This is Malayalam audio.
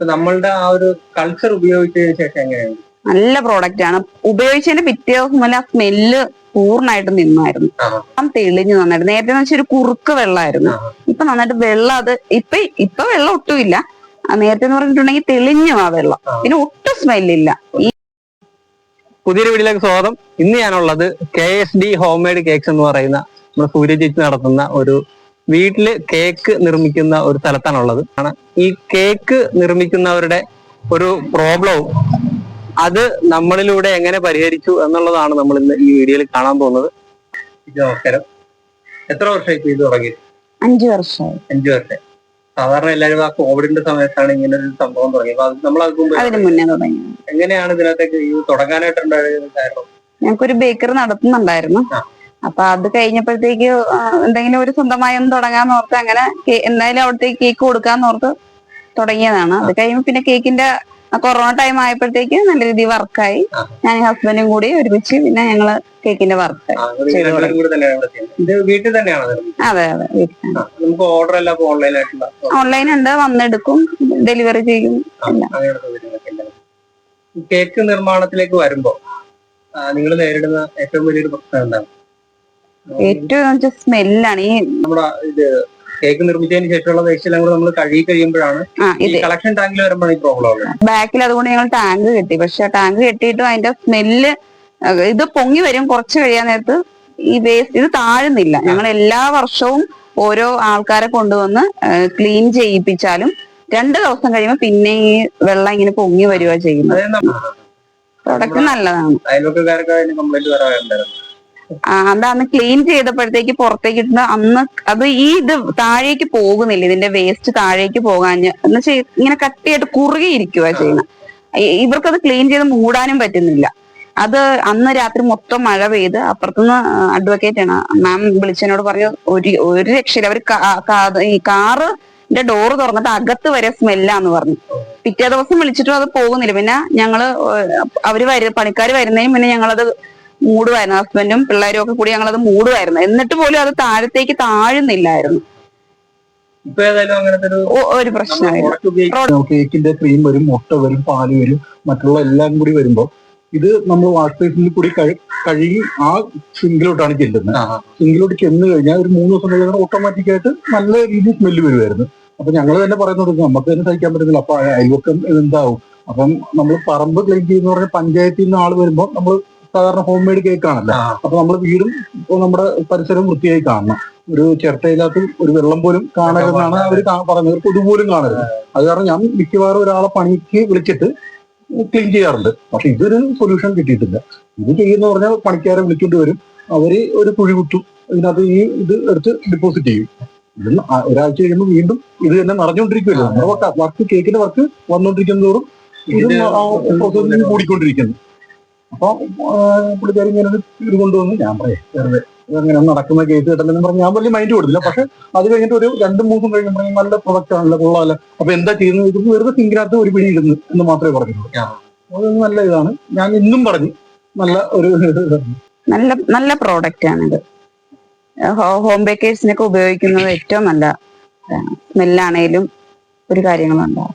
നമ്മളുടെ ആ ഒരു കൾച്ചർ ഉപയോഗിച്ചതിന് ശേഷം എങ്ങനെയാണ് നല്ല പ്രോഡക്റ്റ് ആണ്. ഉപയോഗിച്ചതിന്റെ പിറ്റേ ദിവസം മുതൽ ആ സ്മെല്ല് പൂർണമായിട്ട് നിന്നായിരുന്നു. തെളിഞ്ഞു നന്നായിട്ട് നേരത്തെ എന്ന് വെച്ചാൽ ഒരു കുറുക്ക് വെള്ളമായിരുന്നു. ഇപ്പൊ നന്നായിട്ട് വെള്ളം അത് ഇപ്പൊ ഇപ്പൊ വെള്ളം ഒട്ടുമില്ല. നേരത്തെ എന്ന് പറഞ്ഞിട്ടുണ്ടെങ്കിൽ തെളിഞ്ഞു ആ വെള്ളം. പിന്നെ ഒട്ടും സ്മെല്ലില്ല ഈ പുതിയൊരു വീട്ടിലേക്ക് സ്വാഗതം. ഇന്ന് ഞാനുള്ളത് K S D home made cakes എന്ന് പറയുന്ന നമ്മുടെ സൂര്യജിത്ത് നടത്തുന്ന ഒരു വീട്ടിൽ കേക്ക് നിർമ്മിക്കുന്ന ഒരു സ്ഥലത്താണുള്ളത്. ഈ കേക്ക് നിർമ്മിക്കുന്നവരുടെ ഒരു പ്രോബ്ലവും അത് നമ്മളിലൂടെ എങ്ങനെ പരിഹരിച്ചു എന്നുള്ളതാണ് നമ്മൾ ഇന്ന് ഈ വീഡിയോയിൽ കാണാൻ പോകുന്നത്. നമസ്കാരം എത്ര വർഷമായി ഇത് തുടങ്ങി? അഞ്ചു വർഷം അഞ്ചു വർഷം. സാധാരണ എല്ലാവരും ആ കോവിഡിന്റെ സമയത്താണ് ഇങ്ങനെ ഒരു സംഭവം തുടങ്ങിയത്. അത് നമ്മൾ എങ്ങനെയാണ് ഇതിനകത്തേക്ക് ഇത് തുടങ്ങാനായിട്ടുണ്ടായ കാരണം? ഞങ്ങൾക്കൊരു ബേക്കറി നടത്തുന്നുണ്ടായിരുന്നു. അപ്പൊ അത് കഴിഞ്ഞപ്പോഴത്തേക്ക് എന്തെങ്കിലും ഒരു സ്വന്തമായി ഒന്ന് തുടങ്ങാന്ന് ഓർത്ത് അങ്ങനെ എന്തായാലും അവിടത്തേക്ക് കേക്ക് കൊടുക്കാന്ന് ഓർത്ത് തുടങ്ങിയതാണ്. അത് കഴിയുമ്പോൾ പിന്നെ കേക്കിന്റെ കൊറോണ ടൈം ആയപ്പോഴത്തേക്ക് നല്ല രീതിയിൽ വർക്കായി. ഞാൻ ഹസ്ബൻഡും കൂടി ഒരുമിച്ച് പിന്നെ ഞങ്ങൾ കേക്കിന്റെ വർക്ക്. വീട്ടിൽ തന്നെയാണ് അതെ അതെ നമുക്ക് ഓർഡർ എല്ലാം ഓൺലൈൻ ഓൺലൈൻ ഉണ്ട് വന്നെടുക്കും ഡെലിവറി ചെയ്യും കേക്ക് നിർമ്മാണത്തിലേക്ക് വരുമ്പോ നിങ്ങൾ നേരിടുന്ന ഏറ്റവും വലിയൊരു പ്രശ്നം എന്താണ്? ഏറ്റവും സ്മെല്ലാണ്. ഈ നമ്മുടെ ഇത് കേക്ക് നിർമ്മിച്ചതിന് ശേഷമുള്ള വേസ്റ്റ് എല്ലാം കൂടെ നമ്മൾ കഴുകി കഴിയുമ്പോഴാണ് കളക്ഷൻ ടാങ്കിൽ വരുമ്പോഴാണ് ഈ പ്രോബ്ലം ഉള്ളത്. ബാക്കിൽ അതുകൊണ്ട് ഞങ്ങൾ ടാങ്ക് കെട്ടി. പക്ഷെ ടാങ്ക് കെട്ടിയിട്ടും അതിന്റെ സ്മെല്ല് ഇത് പൊങ്ങി വരും കുറച്ച് കഴിയാൻ നേരത്ത് ഈ വേസ്റ്റ് ഇത് താഴുന്നില്ല. ഞങ്ങൾ എല്ലാ വർഷവും ഓരോ ആൾക്കാരെ കൊണ്ടുവന്ന് ക്ലീൻ ചെയ്യിപ്പിച്ചാലും രണ്ട് ദിവസം കഴിയുമ്പോൾ പിന്നെ ഈ വെള്ളം ഇങ്ങനെ പൊങ്ങി വരിക ചെയ്യുന്നത്. പ്രൊഡക്റ്റ് നല്ലതാണ്. അയൽവക്കാരൊക്കെ കംപ്ലൈന്റ് വരാറുണ്ടായിരുന്നു ആ, അതാണ് ക്ലീൻ ചെയ്തപ്പോഴത്തേക്ക് പുറത്തേക്ക് ഇട്ടുന്ന അന്ന് അത് ഈ ഇത് താഴേക്ക് പോകുന്നില്ല ഇതിന്റെ വേസ്റ്റ് താഴേക്ക് പോകാഞ്ഞ്. എന്ന് വെച്ചാൽ ഇങ്ങനെ കട്ടിയായിട്ട് കുറുകിയിരിക്കുക ചെയ്യുന്നത് ഇവർക്കത് ക്ലീൻ ചെയ്ത് മൂടാനും പറ്റുന്നില്ല. അത് അന്ന് രാത്രി മൊത്തം മഴ പെയ്ത് അപ്പുറത്തുനിന്ന് അഡ്വക്കേറ്റ് ആണ്. മാം വിളിച്ചതിനോട് പറഞ്ഞു ഒരു ഒരു രക്ഷയില്ല. അവർ ഈ കാറിന്റെ ഡോറ് തുറന്നിട്ട് അകത്ത് വരെ സ്മെല്ലാന്ന് പറഞ്ഞു. പിറ്റേ ദിവസം വിളിച്ചിട്ടും അത് പോകുന്നില്ല. പിന്നെ ഞങ്ങൾ അവർ വര പണിക്കാർ വരുന്നതിന് പിന്നെ ഞങ്ങളത് മൂടുമായിരുന്നു ഹസ്ബൻഡും പിള്ളേരും ഒക്കെ കൂടി ഞങ്ങളത് മൂടുമായിരുന്നു എന്നിട്ട് പോലും അത് താഴത്തേക്ക് താഴുന്നില്ലായിരുന്നു. ഒരു ഉപയോഗിക്കും കേക്കിന്റെ ക്രീം വരും മുട്ട വരും പാൽ വരും മറ്റുള്ള എല്ലാം കൂടി വരുമ്പോൾ ഇത് നമ്മൾ വാഷ് ബേസിനിൽ കൂടി കഴുകി ആ സിങ്കിലോട്ടാണ് ചെല്ലുന്നത്. സിങ്കിലോട്ട് ചെന്ന് കഴിഞ്ഞാൽ ഒരു മൂന്ന് ദിവസം കഴിഞ്ഞാൽ ഓട്ടോമാറ്റിക് ആയിട്ട് നല്ല രീതിയിൽ സ്മെല്ല് വരുമായിരുന്നു അപ്പൊ ഞങ്ങൾ തന്നെ പറയുന്നത് നമുക്ക് തന്നെ സഹിക്കാൻ പറ്റുന്നില്ല. അപ്പൊ അയൽവക്കം എന്താവും അപ്പം നമ്മൾ പറമ്പ് ക്ലീൻ ചെയ്യുന്ന പറഞ്ഞ പഞ്ചായത്തിൽ നിന്ന് ആൾ വരുമ്പോൾ നമ്മൾ സാധാരണ ഹോം മെയ്ഡ് കേക്ക് ആണല്ലോ. അപ്പൊ നമ്മൾ വീടും ഇപ്പൊ നമ്മുടെ പരിസരവും വൃത്തിയായി കാണണം. ഒരു ചിരട്ടയില്ലാത്ത ഒരു വെള്ളം പോലും കാണരുതെന്നാണ് അവർ പറഞ്ഞത്. ഒരു കൊതുപോലും കാണരുത്. അത് കാരണം ഞാൻ മിക്കവാറും ഒരാളെ പണിക്ക് വിളിച്ചിട്ട് ക്ലീൻ ചെയ്യാറുണ്ട്. പക്ഷെ ഇതൊരു സൊല്യൂഷൻ കിട്ടിയിട്ടില്ല. ഇത് ചെയ്യുന്ന പറഞ്ഞാൽ പണിക്കാരെ വിളിക്കൊണ്ട് വരും. അവർ ഒരു കുഴി കുത്തും. ഇതിനകത്ത് ഈ ഇത് എടുത്ത് ഡിപ്പോസിറ്റ് ചെയ്യും. ഇത് ഒരാഴ്ച കഴിയുമ്പോൾ വീണ്ടും ഇത് തന്നെ നടന്നുകൊണ്ടിരിക്കുമല്ലോ നമ്മുടെ വർക്ക് വർക്ക് കേക്കിന്റെ വർക്ക് വന്നുകൊണ്ടിരിക്കുന്നതോറും ഇത് കൂടിക്കൊണ്ടിരിക്കുന്നു. അപ്പൊ പുള്ളിക്കാരി ഇങ്ങനെ ഒരു ഇത് കൊണ്ടുവന്ന് ഞാൻ പറയാം വെറുതെ അങ്ങനെ നടക്കുന്ന കേസ് കേട്ടല്ലെന്ന് പറഞ്ഞ് ഞാൻ വലിയ മൈൻഡ് കൊടുത്തില്ല. പക്ഷെ അത് കഴിഞ്ഞിട്ട് ഒരു രണ്ടും മൂന്നും കഴിയുമ്പോൾ നല്ല പ്രൊഡക്റ്റ് ആണല്ലോ കൊള്ളാമല്ലോ അപ്പൊ എന്താ ചെയ്യുന്നത്? ഇത് വെറുതെ സിങ്കിനകത്ത് ഒരു പിടി ഇടുന്നു എന്ന് മാത്രമേ പറഞ്ഞിട്ടുള്ളൂ. അത് നല്ല ഇതാണ്. ഞാൻ ഇന്നും പറഞ്ഞു നല്ല ഒരു നല്ല നല്ല പ്രോഡക്റ്റ് ആണിത്. ഹോം ബേക്കേഴ്സിനൊക്കെ ഉപയോഗിക്കുന്നത് ഏറ്റവും നല്ല സ്മെല്ലാണേലും ഒരു കാര്യങ്ങളുണ്ടാവും.